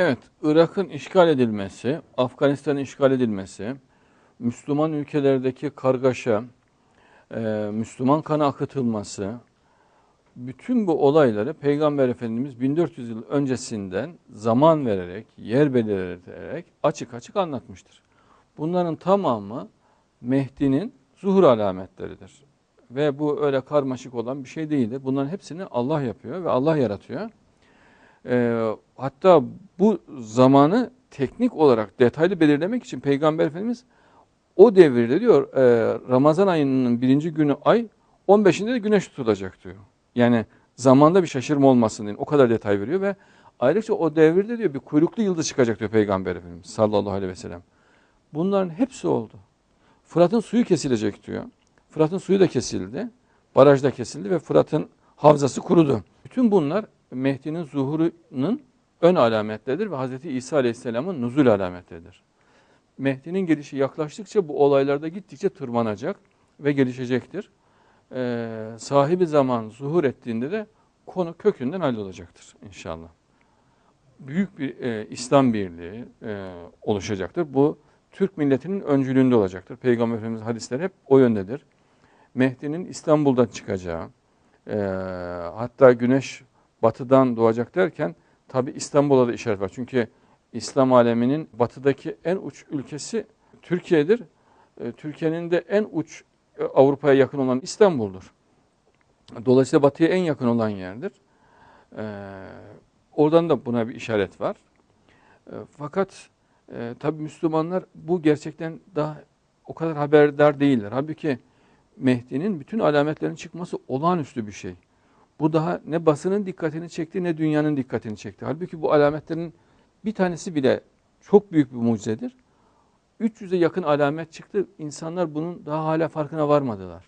Evet, Irak'ın işgal edilmesi, Afganistan'ın işgal edilmesi, Müslüman ülkelerdeki kargaşa, e, Müslüman kanı akıtılması, bütün bu olayları Peygamber Efendimiz 1400 yıl öncesinden zaman vererek, yer belirterek açık açık anlatmıştır. Bunların tamamı Mehdi'nin zuhur alametleridir. Ve bu öyle karmaşık olan bir şey değildir. Bunların hepsini Allah yapıyor ve Allah yaratıyor. Ee, hatta bu zamanı teknik olarak detaylı belirlemek için Peygamber Efendimiz o devirde diyor e, Ramazan ayının birinci günü ay 15'inde de güneş tutulacak diyor. Yani zamanda bir şaşırma olmasın diye o kadar detay veriyor ve ayrıca o devirde diyor bir kuyruklu yıldız çıkacak diyor Peygamber Efendimiz sallallahu aleyhi ve sellem. Bunların hepsi oldu. Fırat'ın suyu kesilecek diyor. Fırat'ın suyu da kesildi. Baraj da kesildi ve Fırat'ın havzası kurudu. Bütün bunlar Mehdi'nin zuhurunun ön alametleridir ve Hz. İsa Aleyhisselam'ın nuzul alametleridir. Mehdi'nin gelişi yaklaştıkça bu olaylarda gittikçe tırmanacak ve gelişecektir. Ee, sahibi zaman zuhur ettiğinde de konu kökünden hallolacaktır inşallah. Büyük bir e, İslam birliği e, oluşacaktır. Bu Türk milletinin öncülüğünde olacaktır. Peygamber Efendimiz hadisleri hep o yöndedir. Mehdi'nin İstanbul'dan çıkacağı, e, hatta güneş batıdan doğacak derken tabi İstanbul'a da işaret var. Çünkü İslam aleminin batıdaki en uç ülkesi Türkiye'dir. E, Türkiye'nin de en uç e, Avrupa'ya yakın olan İstanbul'dur. Dolayısıyla batıya en yakın olan yerdir. E, oradan da buna bir işaret var. Fakat tabi Müslümanlar bu gerçekten daha o kadar haberdar değiller. Halbuki Mehdi'nin bütün alametlerin çıkması olağanüstü bir şey. Bu daha ne basının dikkatini çekti ne dünyanın dikkatini çekti. Halbuki bu alametlerin bir tanesi bile çok büyük bir mucizedir. 300'e yakın alamet çıktı. İnsanlar bunun daha hala farkına varmadılar.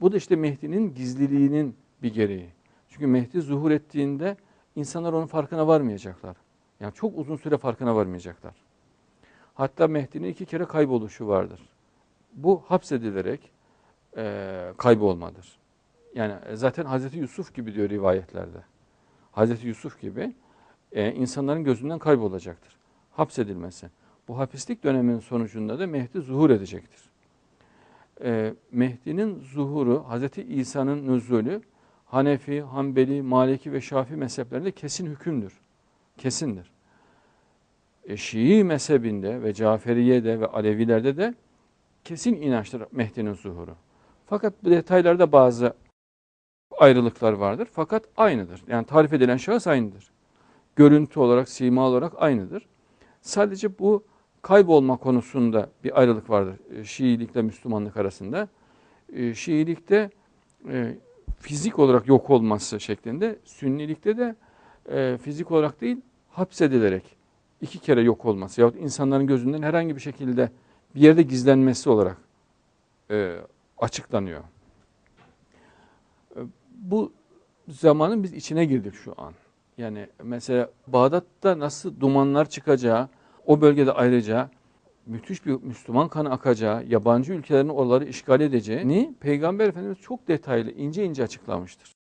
Bu da işte Mehdi'nin gizliliğinin bir gereği. Çünkü Mehdi zuhur ettiğinde insanlar onun farkına varmayacaklar. Yani çok uzun süre farkına varmayacaklar. Hatta Mehdi'nin iki kere kayboluşu vardır. Bu hapsedilerek e, kaybolmadır. Yani zaten Hazreti Yusuf gibi diyor rivayetlerde. Hazreti Yusuf gibi e, insanların gözünden kaybolacaktır. Hapsedilmesi. Bu hapislik döneminin sonucunda da Mehdi zuhur edecektir. E, Mehdi'nin zuhuru, Hazreti İsa'nın nüzulü Hanefi, Hanbeli, Maliki ve Şafi mezheplerinde kesin hükümdür. Kesindir. E, Şii mezhebinde ve Caferiye'de ve Alevilerde de kesin inançtır Mehdi'nin zuhuru. Fakat detaylarda bazı ayrılıklar vardır. Fakat aynıdır. Yani tarif edilen şahıs aynıdır. Görüntü olarak, sima olarak aynıdır. Sadece bu kaybolma konusunda bir ayrılık vardır e, Şiilikle Müslümanlık arasında. E, Şiilikte e, fizik olarak yok olması şeklinde, Sünnilikte de fizik olarak değil, hapsedilerek iki kere yok olması yahut insanların gözünden herhangi bir şekilde bir yerde gizlenmesi olarak açıklanıyor. Bu zamanın biz içine girdik şu an. Yani mesela Bağdat'ta nasıl dumanlar çıkacağı, o bölgede ayrıca müthiş bir Müslüman kanı akacağı, yabancı ülkelerin oraları işgal edeceğini Peygamber Efendimiz çok detaylı, ince ince açıklamıştır.